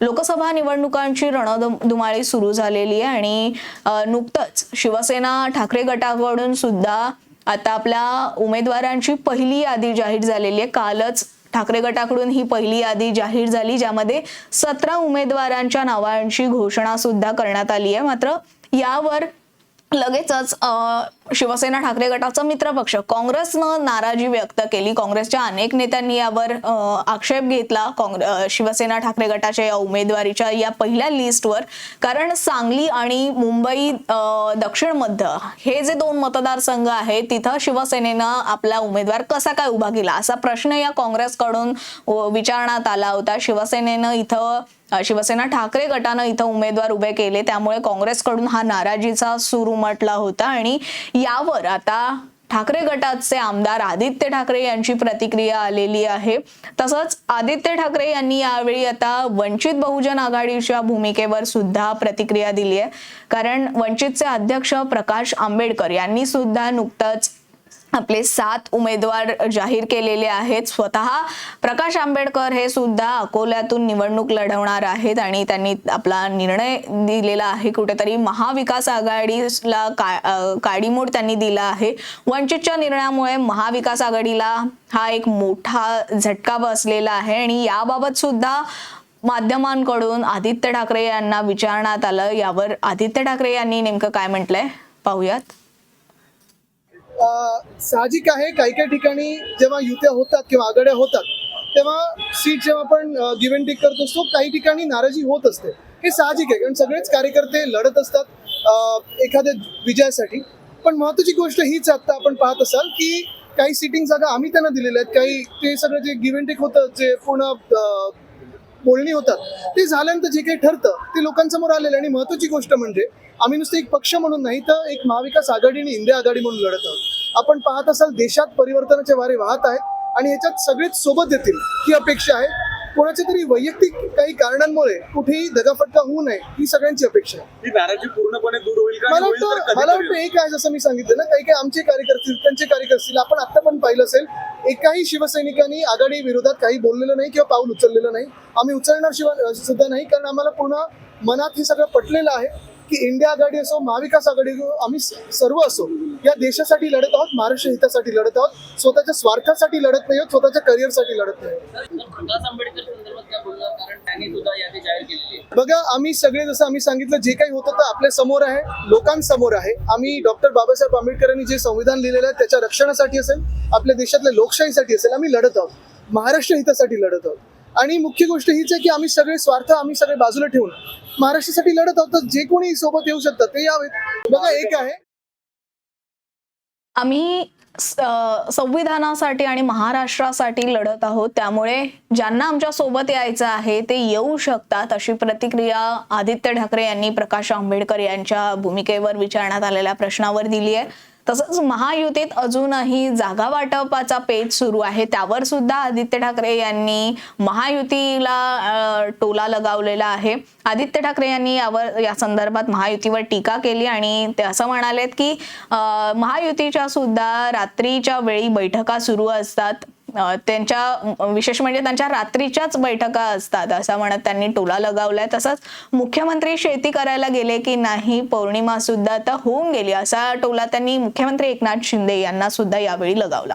लोकसभा निवडणुकांची रणधुमाळी सुरू झालेली आहे आणि नुकतंच शिवसेना ठाकरे गटाकडून सुद्धा आता आपल्या उमेदवारांची पहिली यादी जाहीर झालेली आहे. कालच ठाकरे गटाकडून ही पहिली यादी जाहीर झाली ज्यामध्ये सतरा उमेदवारांच्या नावांची घोषणा सुद्धा करण्यात आली आहे. मात्र यावर लगेचच शिवसेना ठाकरे गटाचा मित्रपक्ष काँग्रेसनं नाराजी व्यक्त केली. काँग्रेसच्या अनेक नेत्यांनी यावर आक्षेप घेतला. काँग्रेस शिवसेना ठाकरे गटाच्या या उमेदवारीच्या या पहिल्या लिस्टवर. कारण सांगली आणि मुंबई दक्षिण मध्य हे जे दोन मतदारसंघ आहेत तिथं शिवसेनेनं आपला उमेदवार कसा काय उभा केला? असा प्रश्न या काँग्रेसकडून विचारण्यात आला होता. शिवसेनेनं इथं शिवसेना ठाकरे गटानं इथं उमेदवार उभे केले त्यामुळे काँग्रेसकडून हा नाराजीचा सूर उमटला होता. आणि यावर आता ठाकरे गटाचे आमदार आदित्य ठाकरे यांची प्रतिक्रिया आलेली आहे. तसंच आदित्य ठाकरे यांनी यावेळी आता वंचित बहुजन आघाडीच्या भूमिकेवर सुद्धा प्रतिक्रिया दिली आहे. कारण वंचितचे अध्यक्ष प्रकाश आंबेडकर यांनी सुद्धा नुकतंच आपले सात उमेदवार जाहीर केलेले आहेत. स्वतः प्रकाश आंबेडकर हे सुद्धा अकोल्यातून निवडणूक लढवणार आहेत आणि त्यांनी आपला निर्णय दिलेला आहे. कुठेतरी महाविकास आघाडीला का काडीमोड त्यांनी दिला आहे. वंचितच्या निर्णयामुळे महाविकास आघाडीला हा एक मोठा झटका बसलेला आहे आणि याबाबत सुद्धा माध्यमांकडून आदित्य ठाकरे यांना विचारण्यात आलं. यावर आदित्य ठाकरे यांनी नेमकं काय म्हटलंय? पाहूयात. साहजिक आहे काही काही ठिकाणी जेव्हा युत्या होतात किंवा आघाड्या होतात तेव्हा सीट जेव्हा आपण गिव्ह अँड टेक करत असतो काही ठिकाणी नाराजी होत असते. हे साहजिक आहे कारण सगळेच कार्यकर्ते लढत असतात एखाद्या विजयासाठी. पण महत्वाची गोष्ट हीच आता आपण पाहत असाल की काही सिटिंग जागा आम्ही त्यांना दिलेल्या आहेत. काही ते सगळं जे गिव्ह अँड टेक होतं जे पूर्ण बोलणी होतात. ते झाल्यानंतर जे काही ठरतं ते लोकांसमोर आलेलं. आणि महत्वाची गोष्ट म्हणजे आम्ही नुसतं एक पक्ष म्हणून नाही तर एक महाविकास आघाडी आणि इंडिया आघाडी म्हणून लढत आहोत. आपण पाहत असाल देशात परिवर्तनाचे वारे वाहत आहेत आणि ह्याच्यात सगळेच सोबत येतील ही अपेक्षा आहे. कोणाच्या तरी वैयक्तिक काही कारणांमुळे कुठेही दगाफटका होऊ नये ही सगळ्यांची अपेक्षा आहे. नाराजी पूर्णपणे दूर होईल का? मला वाटतं मला वाटतं एक आहे जसं मी सांगितलं ना काही काही आमचे कार्यकर्ते त्यांचे कार्यकर्ते आपण आता पण पाहिलं असेल एकाही शिवसैनिकांनी आघाडी विरोधात काही बोललेलं नाही किंवा पाऊल उचललेलं नाही. आम्ही उचलणार शिवाय सुद्धा नाही. कारण आम्हाला पूर्ण मनात हे सगळं पटलेलं आहे की इंडिया आघाडी असो महाविकास आघाडी असो आम्ही सर्व असो या देशासाठी लढत आहोत महाराष्ट्र हितासाठी लढत आहोत. स्वतःच्या स्वार्थासाठी लढत नाही आहोत स्वतःच्या करिअरसाठी लढत नाही त्यांनी सुद्धा यादी जाहीर केलेली आहे. बघा आम्ही सगळे जसं आम्ही सांगितलं जे काही होतं ते आपल्यासमोर आहे लोकांसमोर आहे. आम्ही डॉक्टर बाबासाहेब आंबेडकरांनी जे संविधान लिहिलेलं आहे त्याच्या रक्षणासाठी असेल आपल्या देशातल्या लोकशाहीसाठी असेल आम्ही लढत आहोत. महाराष्ट्र हितासाठी लढत आहोत. आणि मुख्य गोष्ट हीच आहे की आम्ही सगळे स्वार्थ आम्ही सगळे बाजूला ठेवून महाराष्ट्रासाठी लढत आहोत तर जे कोणी सोबत येऊ शकतात ते यावेत. बघा एक आहे. आम्ही संविधानासाठी आणि महाराष्ट्रासाठी लढत आहोत. त्यामुळे ज्यांना आमच्यासोबत यायचं आहे ते येऊ शकतात अशी प्रतिक्रिया आदित्य ठाकरे यांनी प्रकाश आंबेडकर यांच्या भूमिकेवर विचारण्यात आलेल्या प्रश्नावर दिली आहे. तसंच महायुतीत अजूनही जागा वाटपाचा पेच सुरू आहे. त्यावर सुद्धा आदित्य ठाकरे यांनी महायुतीला टोला लगावलेला आहे. आदित्य ठाकरे यांनी यावर या संदर्भात महायुतीवर टीका केली आणि ते असं म्हणालेत की महायुतीच्या सुद्धा रात्रीच्या वेळी बैठका सुरू असतात. त्यांच्या विशेष म्हणजे त्यांच्या रात्रीच्याच बैठका असतात. असं म्हणत त्यांनी टोला लगावलाय. तसंच मुख्यमंत्री शेती करायला गेले की नाही पौर्णिमा सुद्धा आता होऊन गेली असा टोला त्यांनी मुख्यमंत्री एकनाथ शिंदे यांना सुद्धा यावेळी लगावला.